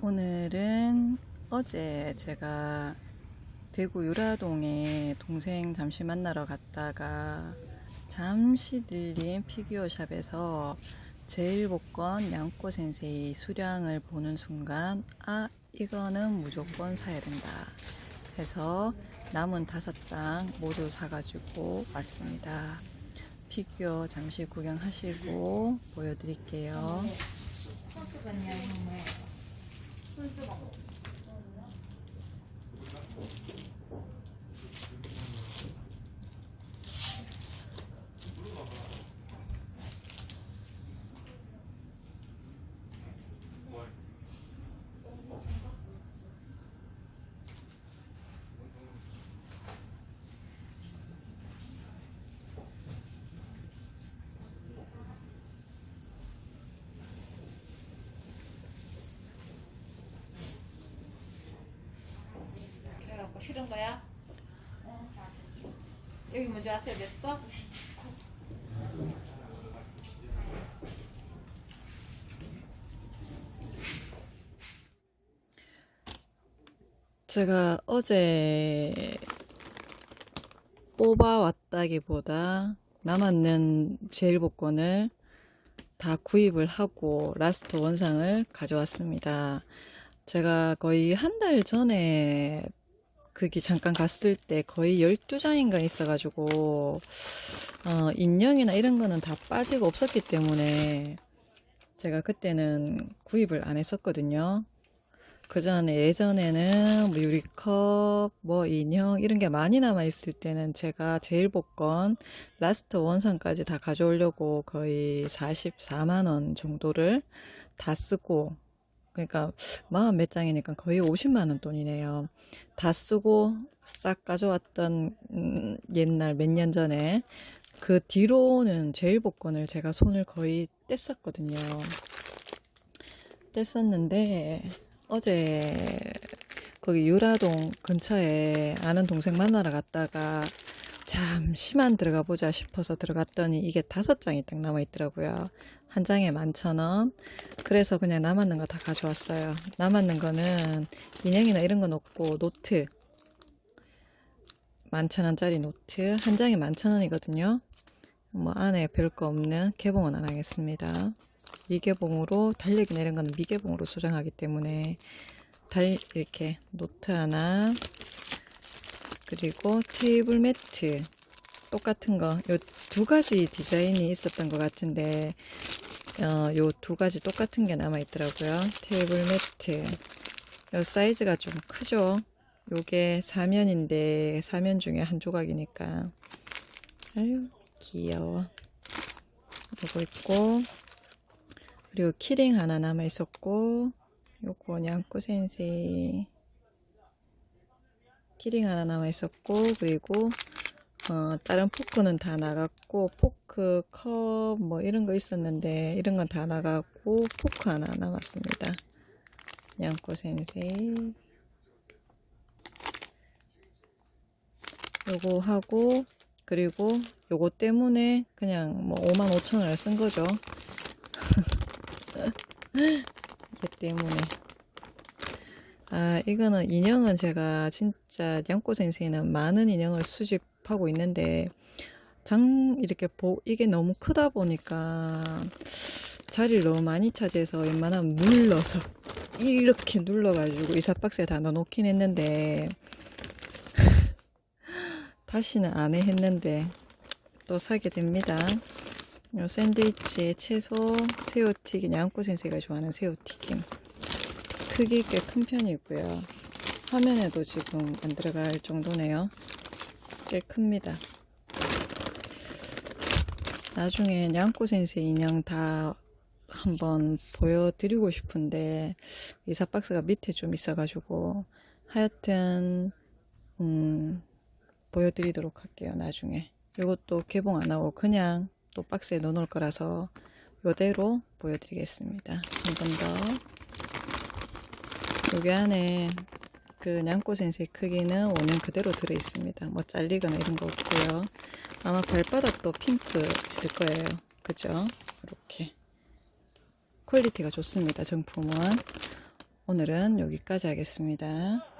오늘은 어제 제가 대구 유라동에 동생 잠시 만나러 갔다가 잠시 들린 피규어 샵에서 제일복권 양꼬 센세이 수량을 보는 순간 아 이거는 무조건 사야 된다 해서 남은 다섯 장 모두 사가지고 왔습니다. 피규어 잠시 구경하시고 보여드릴게요. 그래갖고 싫 은 거야? 여기 먼저 왔어야 됐어? 제가 어제 뽑아왔다기보다 남았는 제일 복권을 다 구입을 하고 라스트 원상을 가져왔습니다. 제가 거의 한 달 전에 거기 잠깐 갔을 때 거의 12장인가 있어가지고 어, 인형이나 이런 거는 다 빠지고 없었기 때문에 제가 그때는 구입을 안 했었거든요. 그 전에 예전에는 뭐 유리컵, 뭐 인형 이런 게 많이 남아 있을 때는 제가 제일 복권 라스트 원상까지 다 가져오려고 거의 44만 원 정도를 다 쓰고 그러니까 마흔 몇 장이니까 거의 50만 원 돈이네요. 다 쓰고 싹 가져왔던 음, 옛날 몇 년 전에 그 뒤로는 제일 복권을 제가 손을 거의 뗐었거든요. 뗐었는데 어제 거기 유라동 근처에 아는 동생 만나러 갔다가 잠시만 들어가 보자 싶어서 들어갔더니 이게 다섯 장이 딱 남아 있더라고요. 한 장에 만천 원. 그래서 그냥 남았는 거 다 가져왔어요. 남았는 거는 인형이나 이런 건 없고 노트. 만천 원짜리 노트 한 장에 만천 원이거든요. 뭐 안에 별거 없는 개봉은 안 하겠습니다. 미개봉으로 달력이나 이런 거는 미개봉으로 소장하기 때문에 달 이렇게 노트 하나 그리고 테이블 매트 똑같은 거. 요 두 가지 디자인이 있었던 것 같은데 어, 요두 가지 똑같은 게 남아 있더라고요. 테이블 매트. 요 사이즈가 좀 크죠? 요게 사면인데 사면 중에 한 조각이니까. 아유 귀여워. 요거 있고 그리고 키링 하나 남아 있었고 요거 냥꼬 센세이 키링 하나 남아 있었고 그리고 어, 다른 포크는 다 나갔고 포크 컵 뭐 이런 거 있었는데 이런 건 다 나갔고 포크 하나 남았습니다. 냥꼬 센세이 요거 하고 그리고 요거 때문에 그냥 뭐 5만 5천 원을 쓴 거죠. 이게 때문에 아 이거는 인형은 제가 진짜 냥꼬 센세이는 많은 인형을 수집하고 있는데 장 이렇게 보 이게 너무 크다 보니까 자리를 너무 많이 차지해서 웬만하면 눌러서 이렇게 눌러가지고 이사 박스에 다 넣어놓긴 했는데 다시는 안 해 했는데 또 사게 됩니다. 요 샌드위치 채소 새우튀김 양꼬 센세가 좋아하는 새우튀김 크기 꽤 큰 편이고요 화면에도 지금 안 들어갈 정도네요 꽤 큽니다 나중에 양꼬 센세 인형 다 한번 보여드리고 싶은데 이사 박스가 밑에 좀 있어가지고 하여튼 음 보여드리도록 할게요 나중에 이것도 개봉 안 하고 그냥 또 박스에 넣어 놓을 거라서 이대로 보여드리겠습니다. 한 번 더. 여기 안에 그 냥꼬 센세 크기는 원형 그대로 들어 있습니다. 뭐 잘리거나 이런 거 없고요. 아마 발바닥도 핑크 있을 거예요. 그죠? 이렇게 퀄리티가 좋습니다. 정품은 오늘은 여기까지 하겠습니다.